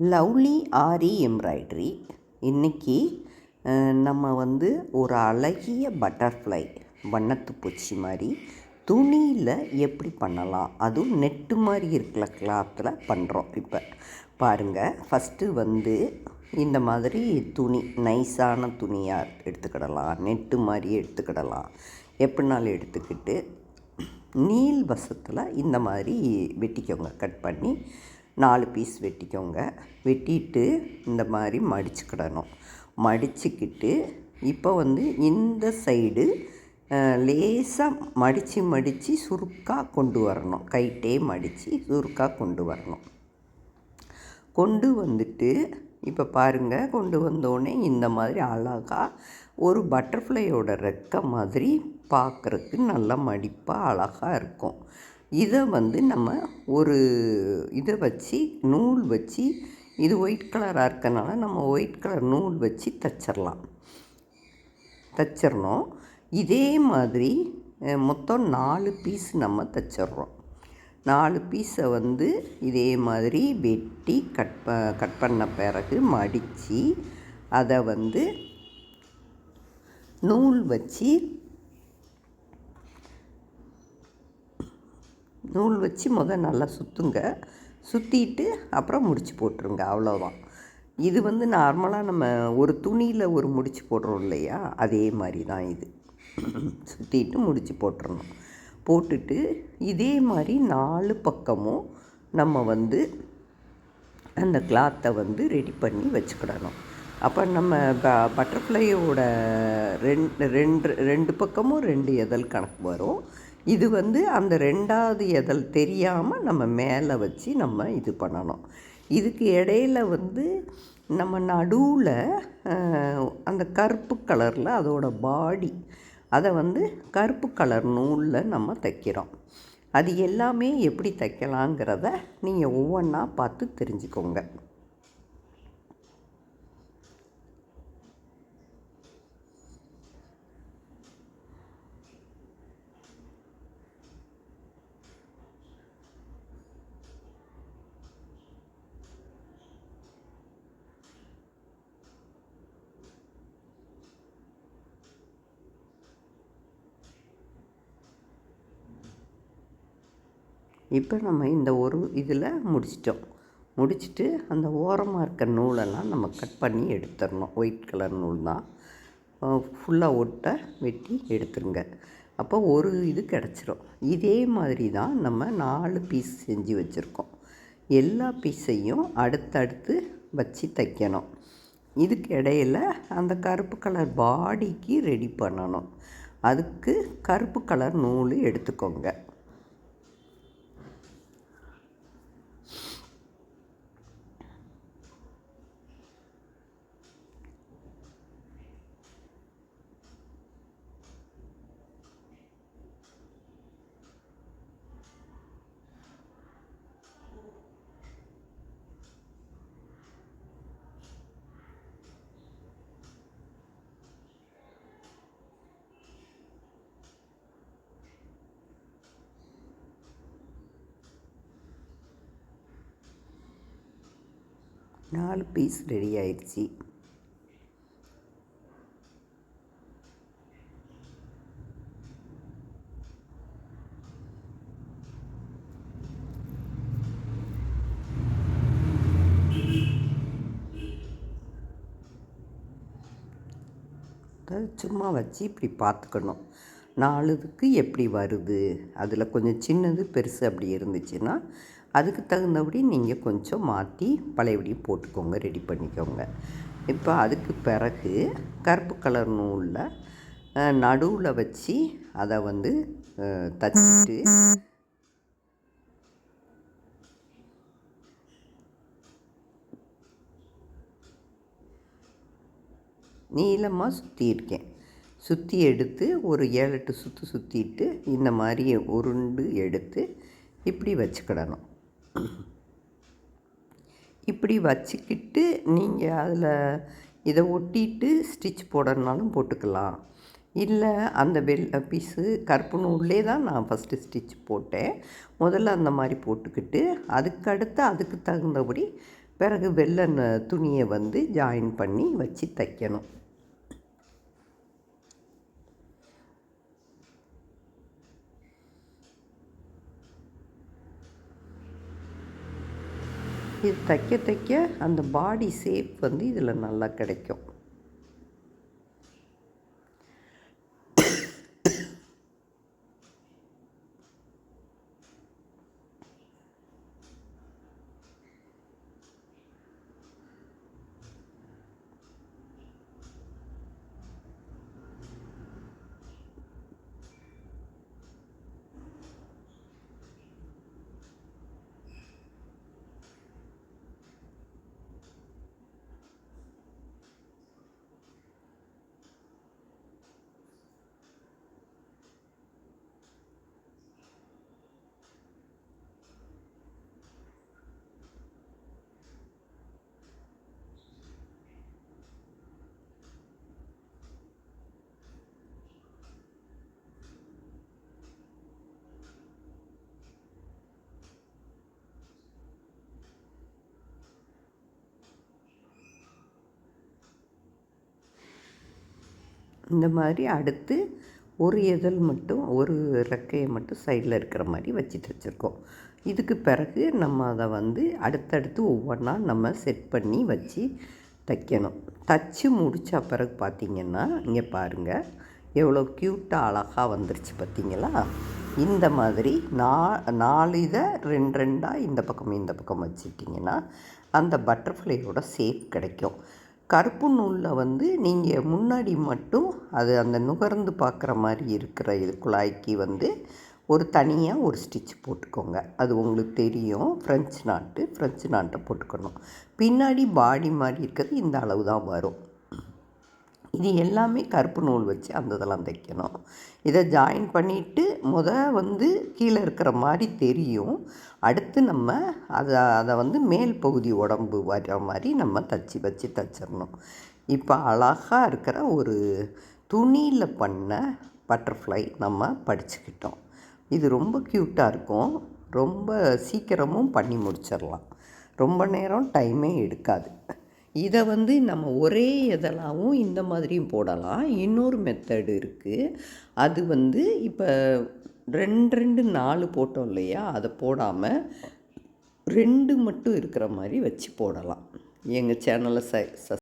Lovely ஆரி embroidery. இன்றைக்கி நம்ம வந்து ஒரு அழகிய பட்டர்ஃப்ளை வண்ணத்து பூச்சி மாதிரி துணியில் எப்படி பண்ணலாம்? அதுவும் நெட்டு மாதிரி இருக்கிற கிளாத்தில் பண்ணுறோம் இப்போ. பாருங்கள் ஃபஸ்ட்டு வந்து இந்த மாதிரி துணி நைஸான துணியாக எடுத்துக்கிடலாம். நெட்டு மாதிரி எடுத்துக்கிடலாம். எப்படினாலும் எடுத்துக்கிட்டு நீள் வசத்தில் இந்த மாதிரி வெட்டிக்கோங்க. கட் பண்ணி நாலு பீஸ் வெட்டிக்கோங்க. வெட்டிட்டு இந்த மாதிரி மடிச்சுக்கிடணும். மடிச்சுக்கிட்டு இப்போ வந்து இந்த சைடு லேசாக மடித்து மடித்து சுருக்காக கொண்டு வரணும். கைட்டே மடித்து சுருக்காக கொண்டு வரணும். கொண்டு வந்துட்டு இப்போ பாருங்கள் கொண்டு வந்தோடனே இந்த மாதிரி அழகாக ஒரு பட்டர்ஃப்ளையோட ரெக்கை மாதிரி பார்க்குறதுக்கு நல்லா மடிப்பாக அழகாக இருக்கும். இதை வந்து நம்ம ஒரு இதை வச்சு நூல் வச்சு இது ஒயிட் கலராக இருக்கனால நம்ம ஒயிட் கலர் நூல் வச்சு தச்சிடலாம் தச்சிடணும் இதே மாதிரி மொத்தம் நாலு பீஸ் நம்ம தச்சிட்றோம் நாலு பீஸை வந்து இதே மாதிரி வெட்டி கட் ப கட் பண்ண பிறகு மடித்து அதை வந்து நூல் வச்சு நூல் வச்சு முதல் நல்லா சுற்றுங்க சுற்றிட்டு அப்புறம் முடிச்சு போட்டுருங்க அவ்வளோதான் இது வந்து நார்மலாக நம்ம ஒரு துணியில் ஒரு முடிச்சு போடுறோம் இல்லையா? அதே மாதிரி தான் இது. சுற்றிட்டு முடிச்சு போட்டுடணும் போட்டுட்டு இதே மாதிரி நாலு பக்கமும் நம்ம வந்து அந்த கிளாத்தை வந்து ரெடி பண்ணி வச்சுக்கிடணும். அப்போ நம்ம ப பட்டர்ஃப்ளையோட ரெண்டு ரெண்டு ரெண்டு பக்கமும் ரெண்டு எதல் கணக்கு வரும். இது வந்து அந்த ரெண்டாவது எதல் தெரியாமல் நம்ம மேலே வச்சு நம்ம இது பண்ணணும். இதுக்கு இடையில வந்து நம்ம நடுவில் அந்த கருப்பு கலரில் அதோட பாடி அதை வந்து கருப்பு கலர் நூலில் நம்ம தைக்கிறோம். அது எல்லாமே எப்படி தைக்கலாங்கிறத நீங்கள் ஒவ்வொன்றா பார்த்து தெரிஞ்சுக்கோங்க. இப்போ நம்ம இந்த ஒரு இதில் முடிச்சிட்டோம். முடிச்சுட்டு அந்த ஓரமாக இருக்க நூலெல்லாம் நம்ம கட் பண்ணி எடுத்துடணும். ஒயிட் கலர் நூல் தான். ஃபுல்லாக ஒட்ட வெட்டி எடுத்துருங்க. அப்போ ஒரு இது கிடச்சிரும். இதே மாதிரி தான் நம்ம நாலு பீஸ் செஞ்சு வச்சுருக்கோம். எல்லா பீஸையும் அடுத்தடுத்து வச்சு தைக்கணும். இதுக்கு இடையில் அந்த கருப்பு கலர் பாடிக்கு ரெடி பண்ணணும். அதுக்கு கருப்பு கலர் நூல் எடுத்துக்கோங்க. நாலு பீஸ் ரெடி ஆயிடுச்சு. சும்மா வச்சு இப்படி பார்த்துக்கணும். நாலுக்கு எப்படி வருது? அதில் கொஞ்சம் சின்னது பெருசு அப்படி இருந்துச்சுன்னா அதுக்கு தகுந்தபடி நீங்கள் கொஞ்சம் மாற்றி பழையபடி போட்டுக்கோங்க ரெடி பண்ணிக்கோங்க. இப்போ அதுக்கு பிறகு கருப்பு கலர் நூலில் நடுவில் வச்சு அதை வந்து தச்சுட்டு நீளமாக சுற்றியிருக்கேன் சுற்றி எடுத்து ஒரு ஏழு எட்டு சுற்று சுற்றிட்டு இந்த மாதிரி உருண்டு எடுத்து இப்படி வச்சுக்கிடணும். இப்படி வச்சுக்கிட்டு நீங்கள் அதில் இதை ஒட்டிட்டு ஸ்டிச் போடணுனாலும் போட்டுக்கலாம். இல்லை அந்த வெள் பீஸு கருப்பு நூல்லே தான் நான் ஃபஸ்ட்டு ஸ்டிச் போட்டேன். முதல்ல அந்த மாதிரி போட்டுக்கிட்டு அதுக்கடுத்து அதுக்கு தகுந்தபடி பிறகு வெள்ளை ந- துணியை வந்து ஜாயின் பண்ணி வச்சு தைக்கணும். இது தைக்க தைக்க அந்த பாடி ஷேப் வந்து இதில் நல்லா கிடைக்கும். இந்த மாதிரி அடுத்து ஒரு இதழ் மட்டும் ஒரு ரெக்கையை மட்டும் சைடில் இருக்கிற மாதிரி வச்சுட்டு வச்சுருக்கோம். இதுக்கு பிறகு நம்ம அதை வந்து அடுத்தடுத்து ஒவ்வொன்றா நம்ம செட் பண்ணி வச்சு தைக்கணும். தச்சு முடித்த பிறகு பார்த்திங்கன்னா இங்கே பாருங்கள் எவ்வளோ க்யூட்டாக அழகாக வந்துருச்சு பார்த்தீங்களா? இந்த மாதிரி நா நாலு இதை ரெண்டு ரெண்டாக இந்த பக்கம் இந்த பக்கம் வச்சுட்டிங்கன்னா அந்த பட்டர்ஃப்ளையோட ஷேப் கிடைக்கும். கருப்பு நூலில் வந்து நீங்கள் முன்னாடி மட்டும் அது அந்த நுகர்ந்து பார்க்குற மாதிரி இருக்கிற இது குழாய்க்கு வந்து ஒரு தனியாக ஒரு ஸ்டிச் போட்டுக்கோங்க. அது உங்களுக்கு தெரியும். ஃப்ரெஞ்ச் நாட்டு ஃப்ரெஞ்ச் நாட்டை போட்டுக்கணும். பின்னாடி பாடி மாதிரி இருக்கிறது இந்த அளவு தான் வரும். இது எல்லாமே கருப்பு நூல் வச்சு அந்த இதெல்லாம் தைக்கணும். இதை ஜாயின் பண்ணிவிட்டு முத வந்து கீழே இருக்கிற மாதிரி தெரியும். அடுத்து நம்ம அதை அதை வந்து மேல் பகுதி உடம்பு வர மாதிரி நம்ம தச்சு வச்சு தச்சிடணும். இப்போ அழகாக இருக்கிற ஒரு துணியில் பண்ண பட்டர்ஃப்ளை நம்ம படிச்சுக்கிட்டோம். இது ரொம்ப க்யூட்டாக இருக்கும். ரொம்ப சீக்கிரமும் பண்ணி முடிச்சிடலாம். ரொம்ப நேரம் டைமே எடுக்காது. இதை வந்து நம்ம ஒரே இதழாவும் இந்த மாதிரியும் போடலாம். இன்னொரு மெத்தடு இருக்குது அது வந்து இப்போ ரெண்டு ரெண்டு நாலு போட்டோம் இல்லையா? அதை போடாமல் ரெண்டு மட்டும் இருக்கிற மாதிரி வச்சு போடலாம். எங்கள் சேனலை ச